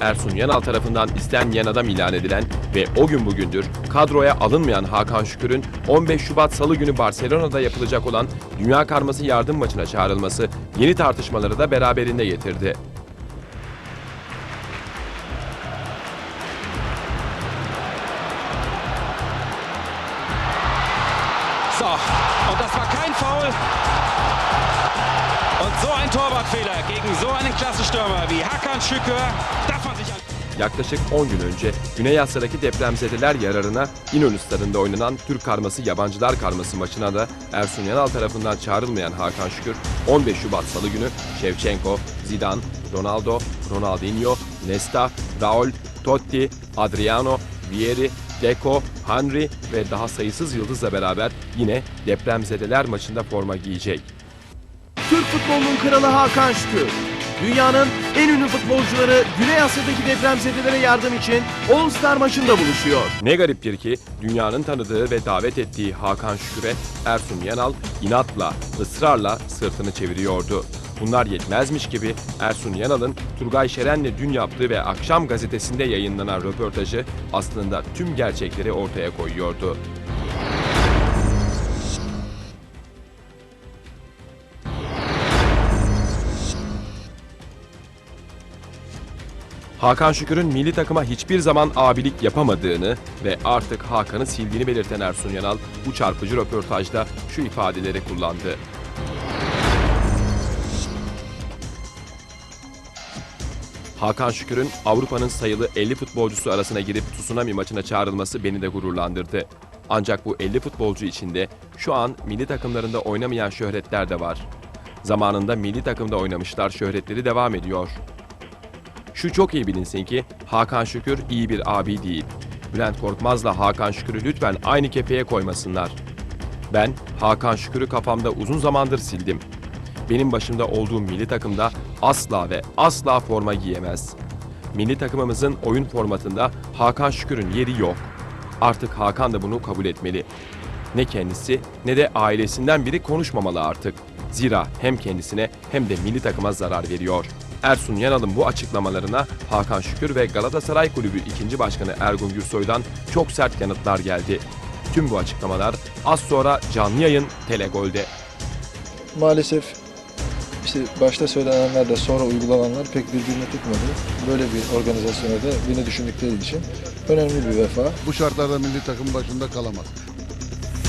Ersun Yanal tarafından istenmeyen adam ilan edilen ve o gün bugündür kadroya alınmayan Hakan Şükür'ün 15 Şubat Salı günü Barcelona'da yapılacak olan Dünya Karması yardım maçına çağrılması yeni tartışmaları da beraberinde getirdi. So, und das war kein Foul. Und so ein Torwartfehler gegen so einen Klassenstürmer wie Hakan Şükür darf man sich Yaklaşık 10 gün önce Güney Asya'daki depremzedeler yararına İnönü Stadı'nda oynanan Türk karması yabancılar karması maçına da Ersun Yanal tarafından çağrılmayan Hakan Şükür 15 Şubat Salı günü Shevchenko, Zidane, Ronaldo, Ronaldinho, Nesta, Raul, Totti, Adriano, Vieri, Deco, Henry ve daha sayısız yıldızla beraber yine depremzedeler maçında forma giyecek. Türk futbolunun kralı Hakan Şükür. Dünyanın en ünlü futbolcuları Güney Asya'daki depremzedelere yardım için All Star maçında buluşuyor. Ne gariptir ki dünyanın tanıdığı ve davet ettiği Hakan Şükür'e Ersun Yanal inatla, ısrarla sırtını çeviriyordu. Bunlar yetmezmiş gibi Ersun Yanal'ın Turgay Şeren'le dün yaptığı ve Akşam gazetesinde yayınlanan röportajı aslında tüm gerçekleri ortaya koyuyordu. Hakan Şükür'ün milli takıma hiçbir zaman abilik yapamadığını ve artık Hakan'ı sildiğini belirten Ersun Yanal bu çarpıcı röportajda şu ifadeleri kullandı. Hakan Şükür'ün Avrupa'nın sayılı 50 futbolcusu arasına girip Tsunami maçına çağrılması beni de gururlandırdı. Ancak bu 50 futbolcu içinde şu an milli takımlarında oynamayan şöhretler de var. Zamanında milli takımda oynamışlar şöhretleri devam ediyor. Şu çok iyi bilinsin ki Hakan Şükür iyi bir abi değil. Bülent Korkmaz'la Hakan Şükür'ü lütfen aynı kefeye koymasınlar. Ben Hakan Şükür'ü kafamda uzun zamandır sildim. Benim başımda olduğum milli takımda asla ve asla forma giyemez. Milli takımımızın oyun formatında Hakan Şükür'ün yeri yok. Artık Hakan da bunu kabul etmeli. Ne kendisi ne de ailesinden biri konuşmamalı artık. Zira hem kendisine hem de milli takıma zarar veriyor. Ersun Yanal'ın bu açıklamalarına Hakan Şükür ve Galatasaray Kulübü 2. Başkanı Ergun Gürsoy'dan çok sert yanıtlar geldi. Tüm bu açıklamalar az sonra canlı yayın Telegol'de. Maalesef işte başta söylenenler de sonra uygulananlar pek birbirini tutmadı. Böyle bir organizasyona da beni düşündükleri için önemli bir vefa. Bu şartlarda milli takım başında kalamaz.